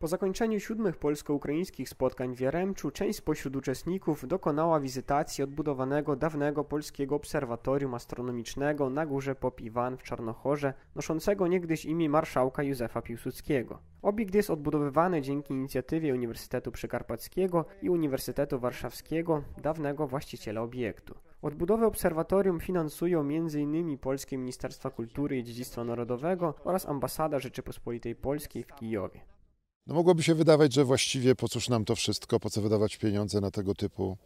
Po zakończeniu siódmych polsko-ukraińskich spotkań w Jaremczu część spośród uczestników dokonała wizytacji odbudowanego dawnego polskiego obserwatorium astronomicznego na górze Popiwan w Czarnochorze, noszącego niegdyś imię marszałka Józefa Piłsudskiego. Obiekt jest odbudowywany dzięki inicjatywie Uniwersytetu Przykarpackiego i Uniwersytetu Warszawskiego, dawnego właściciela obiektu. Odbudowę obserwatorium finansują m.in. Polskie Ministerstwo Kultury i Dziedzictwa Narodowego oraz Ambasada Rzeczypospolitej Polskiej w Kijowie. No mogłoby się wydawać, że właściwie po cóż nam to wszystko, po co wydawać pieniądze na tego typu,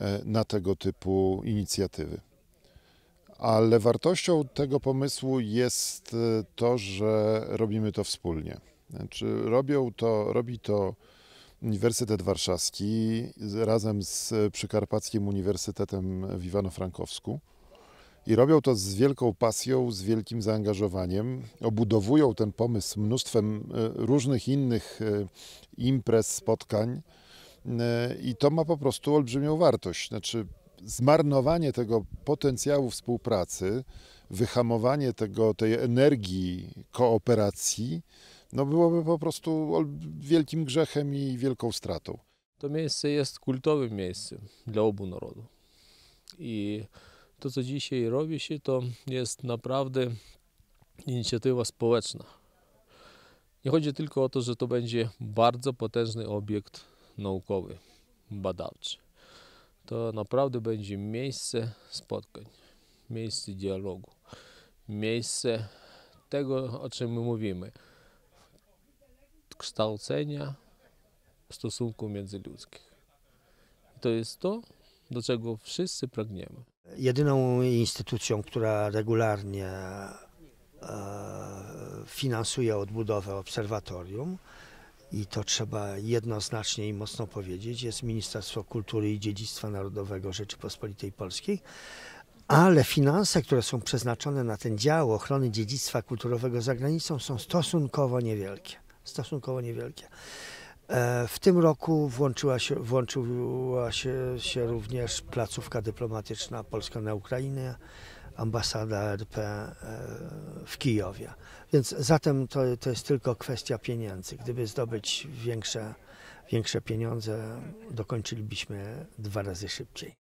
e, na tego typu inicjatywy. Ale wartością tego pomysłu jest e, to, że robimy to wspólnie. Znaczy, robią to, robi to Uniwersytet Warszawski razem z Przykarpackim Uniwersytetem w Iwano-Frankowsku. I robią to z wielką pasją, z wielkim zaangażowaniem. Obudowują ten pomysł mnóstwem e, różnych innych e, imprez, spotkań. E, I to ma po prostu olbrzymią wartość. Znaczy, zmarnowanie tego potencjału współpracy, wyhamowanie tego, tej energii kooperacji, no byłoby po prostu wielkim grzechem i wielką stratą. To miejsce jest kultowym miejscem dla obu narodów. I to, co dzisiaj robi się, to jest naprawdę inicjatywa społeczna. Nie chodzi tylko o to, że to będzie bardzo potężny obiekt naukowy, badawczy. To naprawdę będzie miejsce spotkań, miejsce dialogu, miejsce tego, o czym my mówimy, kształcenia stosunków międzyludzkich. To jest to, do czego wszyscy pragniemy. Jedyną instytucją, która regularnie e, finansuje odbudowę obserwatorium, i to trzeba jednoznacznie i mocno powiedzieć, jest Ministerstwo Kultury i Dziedzictwa Narodowego Rzeczypospolitej Polskiej, ale finanse, które są przeznaczone na ten dział ochrony dziedzictwa kulturowego za granicą są stosunkowo niewielkie. Stosunkowo niewielkie. E, w tym roku włączyła się, włączyła się, się również placówka dyplomatyczna polska na Ukrainie, ambasada RP e, w Kijowie. Więc zatem to, to jest tylko kwestia pieniędzy. Gdyby zdobyć większe, większe pieniądze, dokończylibyśmy dwa razy szybciej.